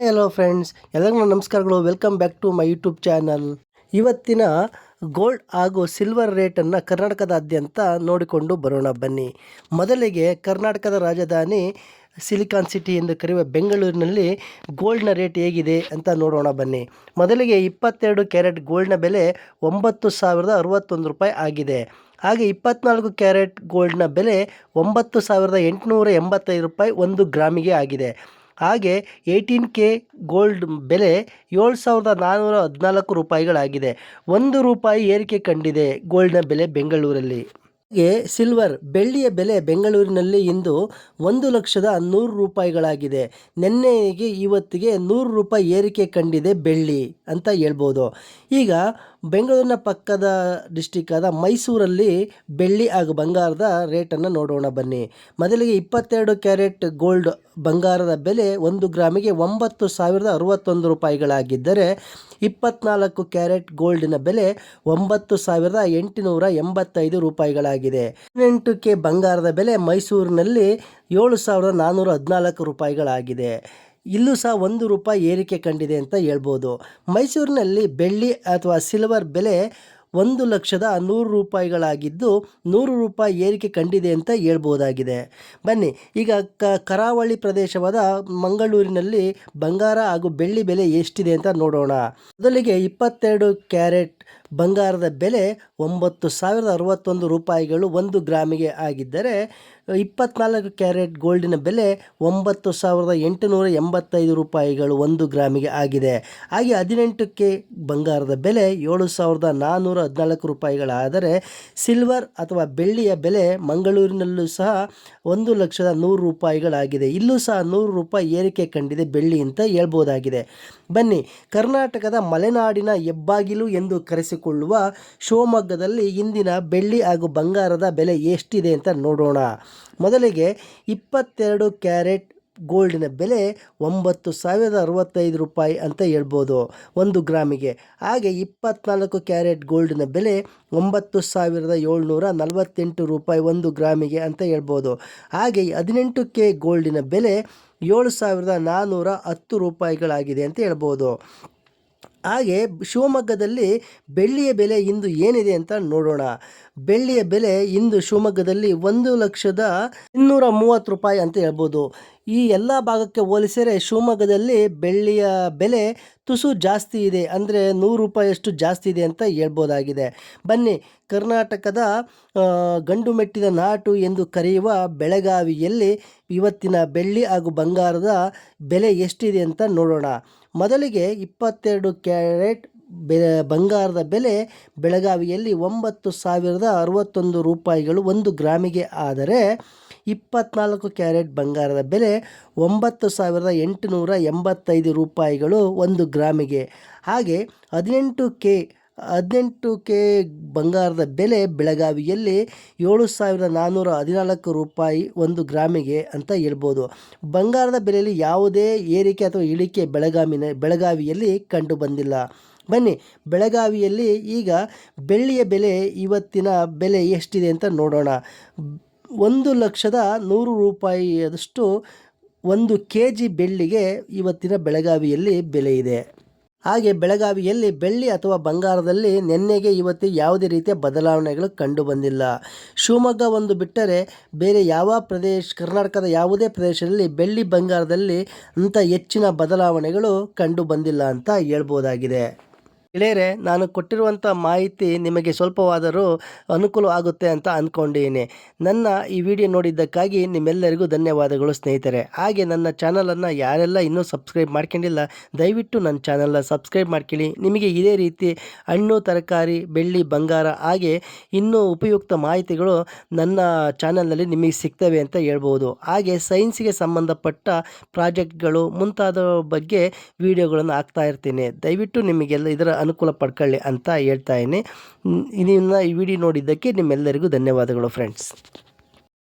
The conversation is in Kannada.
ಹಲೋ ಫ್ರೆಂಡ್ಸ್ ಎಲ್ಲರಿಗೂ ನಮಸ್ಕಾರಗಳು. Welcome back to my YouTube channel ಇವತ್ತಿನ ಗೋಲ್ಡ್ ಹಾಗೂ ಸಿಲ್ವರ್ ರೇಟನ್ನು ಕರ್ನಾಟಕದಾದ್ಯಂತ ನೋಡಿಕೊಂಡು ಬರೋಣ ಬನ್ನಿ. ಮೊದಲಿಗೆ ಕರ್ನಾಟಕದ ರಾಜಧಾನಿ ಸಿಲಿಕಾನ್ ಸಿಟಿ ಎಂದು ಕರೆಯುವ ಬೆಂಗಳೂರಿನಲ್ಲಿ ಗೋಲ್ಡ್ನ ರೇಟ್ ಹೇಗಿದೆ ಅಂತ ನೋಡೋಣ ಬನ್ನಿ. ಮೊದಲಿಗೆ ಇಪ್ಪತ್ತೆರಡು ಕ್ಯಾರೆಟ್ ಗೋಲ್ಡ್ನ ಬೆಲೆ ಒಂಬತ್ತು ಸಾವಿರದ ಅರವತ್ತೊಂದು ರೂಪಾಯಿ ಆಗಿದೆ. ಹಾಗೆ ಇಪ್ಪತ್ನಾಲ್ಕು ಕ್ಯಾರೆಟ್ ಗೋಲ್ಡ್ನ ಬೆಲೆ ಒಂಬತ್ತು ಸಾವಿರದ ಎಂಟುನೂರ ಎಂಬತ್ತೈದು ರೂಪಾಯಿ ಒಂದು ಗ್ರಾಮಿಗೆ ಆಗಿದೆ. ಹಾಗೆ ಏಯ್ಟೀನ್ ಕೆ ಗೋಲ್ಡ್ ಬೆಲೆ ಏಳು ಸಾವಿರದ ನಾನ್ನೂರ ಹದಿನಾಲ್ಕು ರೂಪಾಯಿಗಳಾಗಿದೆ. ಒಂದು ರೂಪಾಯಿ ಏರಿಕೆ ಕಂಡಿದೆ ಗೋಲ್ಡ್ನ ಬೆಲೆ ಬೆಂಗಳೂರಲ್ಲಿ. ಹಾಗೆ ಸಿಲ್ವರ್ ಬೆಳ್ಳಿಯ ಬೆಲೆ ಬೆಂಗಳೂರಿನಲ್ಲಿ ಇಂದು ಒಂದು ಲಕ್ಷದ ನೂರು ರೂಪಾಯಿಗಳಾಗಿದೆ. ನಿನ್ನೆಗೆ ಇವತ್ತಿಗೆ ನೂರು ರೂಪಾಯಿ ಏರಿಕೆ ಕಂಡಿದೆ ಬೆಳ್ಳಿ ಅಂತ ಹೇಳ್ಬೋದು. ಈಗ ಬೆಂಗಳೂರಿನ ಪಕ್ಕದ ಡಿಸ್ಟಿಕ್ಕಾದ ಮೈಸೂರಲ್ಲಿ ಬೆಳ್ಳಿ ಹಾಗೂ ಬಂಗಾರದ ರೇಟನ್ನು ನೋಡೋಣ ಬನ್ನಿ. ಮೊದಲಿಗೆ ಇಪ್ಪತ್ತೆರಡು ಕ್ಯಾರೆಟ್ ಗೋಲ್ಡ್ ಬಂಗಾರದ ಬೆಲೆ ಒಂದು ಗ್ರಾಮಿಗೆ ಒಂಬತ್ತು ಸಾವಿರದ ಅರವತ್ತೊಂದು ರೂಪಾಯಿಗಳಾಗಿದ್ದರೆ ಇಪ್ಪತ್ನಾಲ್ಕು ಕ್ಯಾರೆಟ್ ಗೋಲ್ಡಿನ ಬೆಲೆ ಒಂಬತ್ತು ಸಾವಿರದ ಎಂಟುನೂರ ಎಂಬತ್ತೈದು ರೂಪಾಯಿಗಳಾಗಿದೆ. ಹದಿನೆಂಟು ಕೆ ಬಂಗಾರದ ಬೆಲೆ ಮೈಸೂರಿನಲ್ಲಿ ಏಳು ಸಾವಿರದ ನಾನ್ನೂರ ಹದಿನಾಲ್ಕು ರೂಪಾಯಿಗಳಾಗಿದೆ. ಇಲ್ಲೂ ಸಹ ಒಂದು ರೂಪಾಯಿ ಏರಿಕೆ ಕಂಡಿದೆ ಅಂತ ಹೇಳ್ಬೋದು. ಮೈಸೂರಿನಲ್ಲಿ ಬೆಳ್ಳಿ ಅಥವಾ ಸಿಲ್ವರ್ ಬೆಲೆ ಒಂದು ಲಕ್ಷದ ನೂರು ರೂಪಾಯಿಗಳಾಗಿದ್ದು ನೂರು ರೂಪಾಯಿ ಏರಿಕೆ ಕಂಡಿದೆ ಅಂತ ಹೇಳ್ಬೋದಾಗಿದೆ. ಬನ್ನಿ, ಈಗ ಕ ಕರಾವಳಿ ಪ್ರದೇಶವಾದ ಮಂಗಳೂರಿನಲ್ಲಿ ಬಂಗಾರ ಹಾಗೂ ಬೆಳ್ಳಿ ಬೆಲೆ ಎಷ್ಟಿದೆ ಅಂತ ನೋಡೋಣ. ಮೊದಲಿಗೆ ಇಪ್ಪತ್ತೆರಡು ಕ್ಯಾರೆಟ್ ಬಂಗಾರದ ಬೆಲೆ ಒಂಬತ್ತು ಸಾವಿರದ ಅರವತ್ತೊಂದು ರೂಪಾಯಿಗಳು ಒಂದು ಗ್ರಾಮಿಗೆ ಆಗಿದ್ದರೆ, ಇಪ್ಪತ್ನಾಲ್ಕು ಕ್ಯಾರೆಟ್ ಗೋಲ್ಡಿನ ಬೆಲೆ ಒಂಬತ್ತು ಸಾವಿರದ ಎಂಟುನೂರ ಎಂಬತ್ತೈದು ರೂಪಾಯಿಗಳು ಒಂದು ಗ್ರಾಮಿಗೆ ಆಗಿದೆ. ಹಾಗೆ ಹದಿನೆಂಟು ಕೆ ಬಂಗಾರದ ಬೆಲೆ ಏಳು ಸಾವಿರದ ನಾನ್ನೂರ ಹದಿನಾಲ್ಕು ರೂಪಾಯಿಗಳಾದರೆ, ಸಿಲ್ವರ್ ಅಥವಾ ಬೆಳ್ಳಿಯ ಬೆಲೆ ಮಂಗಳೂರಿನಲ್ಲೂ ಸಹ ಒಂದು ಲಕ್ಷದ ನೂರು ರೂಪಾಯಿಗಳಾಗಿದೆ. ಇಲ್ಲೂ ಸಹ ನೂರು ರೂಪಾಯಿ ಏರಿಕೆ ಕಂಡಿದೆ ಬೆಳ್ಳಿ ಅಂತ ಹೇಳ್ಬೋದಾಗಿದೆ. ಬನ್ನಿ, ಕರ್ನಾಟಕದ ಮಲೆನಾಡಿನ ಹೆಬ್ಬಾಗಿಲು ಎಂದು ಕರೆಸಿಕೊಳ್ಳುವ ಶಿವಮೊಗ್ಗದಲ್ಲಿ ಇಂದಿನ ಬೆಳ್ಳಿ ಹಾಗೂ ಬಂಗಾರದ ಬೆಲೆ ಎಷ್ಟಿದೆ ಅಂತ ನೋಡೋಣ. ಮೊದಲಿಗೆ ಇಪ್ಪತ್ತೆರಡು ಕ್ಯಾರೆಟ್ ಗೋಲ್ಡಿನ ಬೆಲೆ ಒಂಬತ್ತು ಸಾವಿರದ ಅರವತ್ತೈದು ರೂಪಾಯಿ ಅಂತ ಹೇಳ್ಬೋದು ಒಂದು ಗ್ರಾಮಿಗೆ. ಹಾಗೆ ಇಪ್ಪತ್ನಾಲ್ಕು ಕ್ಯಾರೆಟ್ ಗೋಲ್ಡಿನ ಬೆಲೆ ಒಂಬತ್ತು ಸಾವಿರದ ಏಳ್ನೂರ ನಲವತ್ತೆಂಟು ರೂಪಾಯಿ ಒಂದು ಗ್ರಾಮಿಗೆ ಅಂತ ಹೇಳ್ಬೋದು. ಹಾಗೆ ಹದಿನೆಂಟು ಕೆ ಗೋಲ್ಡಿನ ಬೆಲೆ ಏಳು ಸಾವಿರದ ನಾನ್ನೂರ ಹತ್ತು ರೂಪಾಯಿಗಳಾಗಿದೆ ಅಂತ ಹೇಳ್ಬೋದು. ಹಾಗೆ ಶಿವಮೊಗ್ಗದಲ್ಲಿ ಬೆಳ್ಳಿಯ ಬೆಲೆ ಇಂದು ಏನಿದೆ ಅಂತ ನೋಡೋಣ. ಬೆಳ್ಳಿಯ ಬೆಲೆ ಇಂದು ಶಿವಮೊಗ್ಗದಲ್ಲಿ ಒಂದು ಲಕ್ಷದ ಇನ್ನೂರ ಮೂವತ್ತು ರೂಪಾಯಿ ಅಂತ ಹೇಳ್ಬೋದು. ಈ ಎಲ್ಲ ಭಾಗಕ್ಕೆ ಹೋಲಿಸಿದರೆ ಶಿವಮೊಗ್ಗದಲ್ಲಿ ಬೆಳ್ಳಿಯ ಬೆಲೆ ತುಸು ಜಾಸ್ತಿ ಇದೆ. ಅಂದರೆ ನೂರು ರೂಪಾಯಿಯಷ್ಟು ಜಾಸ್ತಿ ಇದೆ ಅಂತ ಹೇಳ್ಬೋದಾಗಿದೆ. ಬನ್ನಿ, ಕರ್ನಾಟಕದ ಗಂಡು ಮೆಟ್ಟಿದ ನಾಟು ಎಂದು ಕರೆಯುವ ಬೆಳಗಾವಿಯಲ್ಲಿ ಇವತ್ತಿನ ಬೆಳ್ಳಿ ಹಾಗೂ ಬಂಗಾರದ ಬೆಲೆ ಎಷ್ಟಿದೆ ಅಂತ ನೋಡೋಣ. ಮೊದಲಿಗೆ ಇಪ್ಪತ್ತೆರಡು ಕ್ಯಾರೆಟ್ ಬೆ, ಬಂಗಾರದ ಬೆಲೆ ಬೆಳಗಾವಿಯಲ್ಲಿ ಒಂಬತ್ತು ಸಾವಿರದ ಅರವತ್ತೊಂದು ರೂಪಾಯಿಗಳು ಒಂದು ಗ್ರಾಮಿಗೆ. ಆದರೆ ಇಪ್ಪತ್ನಾಲ್ಕು ಕ್ಯಾರೆಟ್ ಬಂಗಾರದ ಬೆಲೆ ಒಂಬತ್ತು ಸಾವಿರದ ಎಂಟುನೂರ ಎಂಬತ್ತೈದು ರೂಪಾಯಿಗಳು ಒಂದು ಗ್ರಾಮಿಗೆ. ಹಾಗೆ ಹದಿನೆಂಟು ಕೆ ಹದಿನೆಂಟು ಕೆ ಬಂಗಾರದ ಬೆಲೆ ಬೆಳಗಾವಿಯಲ್ಲಿ ಏಳು ಸಾವಿರದ ನಾನ್ನೂರ ಹದಿನಾಲ್ಕು ರೂಪಾಯಿ ಒಂದು ಗ್ರಾಮಿಗೆ ಅಂತ ಹೇಳ್ಬೋದು. ಬಂಗಾರದ ಬೆಲೆಯಲ್ಲಿ ಯಾವುದೇ ಏರಿಕೆ ಅಥವಾ ಇಳಿಕೆ ಬೆಳಗಾವಿನ ಬೆಳಗಾವಿಯಲ್ಲಿ ಕಂಡು ಬಂದಿಲ್ಲ ಬನ್ನಿ, ಬೆಳಗಾವಿಯಲ್ಲಿ ಈಗ ಬೆಳ್ಳಿಯ ಬೆಲೆ ಇವತ್ತಿನ ಬೆಲೆ ಎಷ್ಟಿದೆ ಅಂತ ನೋಡೋಣ. ಒಂದು ಲಕ್ಷದ ನೂರು ರೂಪಾಯಿಯಷ್ಟು ಒಂದು ಕೆ ಜಿ ಬೆಳ್ಳಿಗೆ ಇವತ್ತಿನ ಬೆಳಗಾವಿಯಲ್ಲಿ ಬೆಲೆ ಇದೆ. ಹಾಗೆ ಬೆಳಗಾವಿಯಲ್ಲಿ ಬೆಳ್ಳಿ ಅಥವಾ ಬಂಗಾರದಲ್ಲಿ ನಿನ್ನೆಗೆ ಇವತ್ತು ಯಾವುದೇ ರೀತಿಯ ಬದಲಾವಣೆಗಳು ಕಂಡು ಬಂದಿಲ್ಲ. ಶಿವಮೊಗ್ಗ ಒಂದು ಬಿಟ್ಟರೆ ಬೇರೆ ಯಾವ ಪ್ರದೇಶ, ಕರ್ನಾಟಕದ ಯಾವುದೇ ಪ್ರದೇಶದಲ್ಲಿ ಬೆಳ್ಳಿ, ಬಂಗಾರದಲ್ಲಿ ಅಂಥ ಹೆಚ್ಚಿನ ಬದಲಾವಣೆಗಳು ಕಂಡು ಬಂದಿಲ್ಲ ಅಂತ ಹೇಳ್ಬೋದಾಗಿದೆ. ಗೆಳೆಯರೆ ನಾನು ಕೊಟ್ಟಿರುವಂಥ ಮಾಹಿತಿ ನಿಮಗೆ ಸ್ವಲ್ಪವಾದರೂ ಅನುಕೂಲ ಆಗುತ್ತೆ ಅಂತ ಅಂದ್ಕೊಂಡಿದ್ದೀನಿ. ನನ್ನ ಈ ವಿಡಿಯೋ ನೋಡಿದ್ದಕ್ಕಾಗಿ ನಿಮ್ಮೆಲ್ಲರಿಗೂ ಧನ್ಯವಾದಗಳು ಸ್ನೇಹಿತರೆ. ಹಾಗೆ ನನ್ನ ಚಾನಲನ್ನು ಯಾರೆಲ್ಲ ಇನ್ನೂ ಸಬ್ಸ್ಕ್ರೈಬ್ ಮಾಡ್ಕೊಂಡಿಲ್ಲ, ದಯವಿಟ್ಟು ನನ್ನ ಚಾನಲ್ನ ಸಬ್ಸ್ಕ್ರೈಬ್ ಮಾಡ್ಕೊಳ್ಳಿ. ನಿಮಗೆ ಇದೇ ರೀತಿ ಹಣ್ಣು, ತರಕಾರಿ, ಬೆಳ್ಳಿ, ಬಂಗಾರ, ಹಾಗೆ ಇನ್ನೂ ಉಪಯುಕ್ತ ಮಾಹಿತಿಗಳು ನನ್ನ ಚಾನಲ್ನಲ್ಲಿ ನಿಮಗೆ ಸಿಗ್ತವೆ ಅಂತ ಹೇಳ್ಬೋದು. ಹಾಗೆ ಸೈನ್ಸಿಗೆ ಸಂಬಂಧಪಟ್ಟ ಪ್ರಾಜೆಕ್ಟ್ಗಳು ಮುಂತಾದ ಬಗ್ಗೆ ವಿಡಿಯೋಗಳನ್ನು ಹಾಕ್ತಾ ಇರ್ತೀನಿ. ದಯವಿಟ್ಟು ನಿಮಗೆಲ್ಲ ಇದರ ಅನುಕೂಲ ಪಡ್ಕೊಳ್ಳಿ ಅಂತ ಹೇಳ್ತಾ ಇದ್ದೀನಿ. ಈ ವಿಡಿಯೋ ನೋಡಿದ್ದಕ್ಕೆ ನಿಮ್ಮೆಲ್ಲರಿಗೂ ಧನ್ಯವಾದಗಳು ಫ್ರೆಂಡ್ಸ್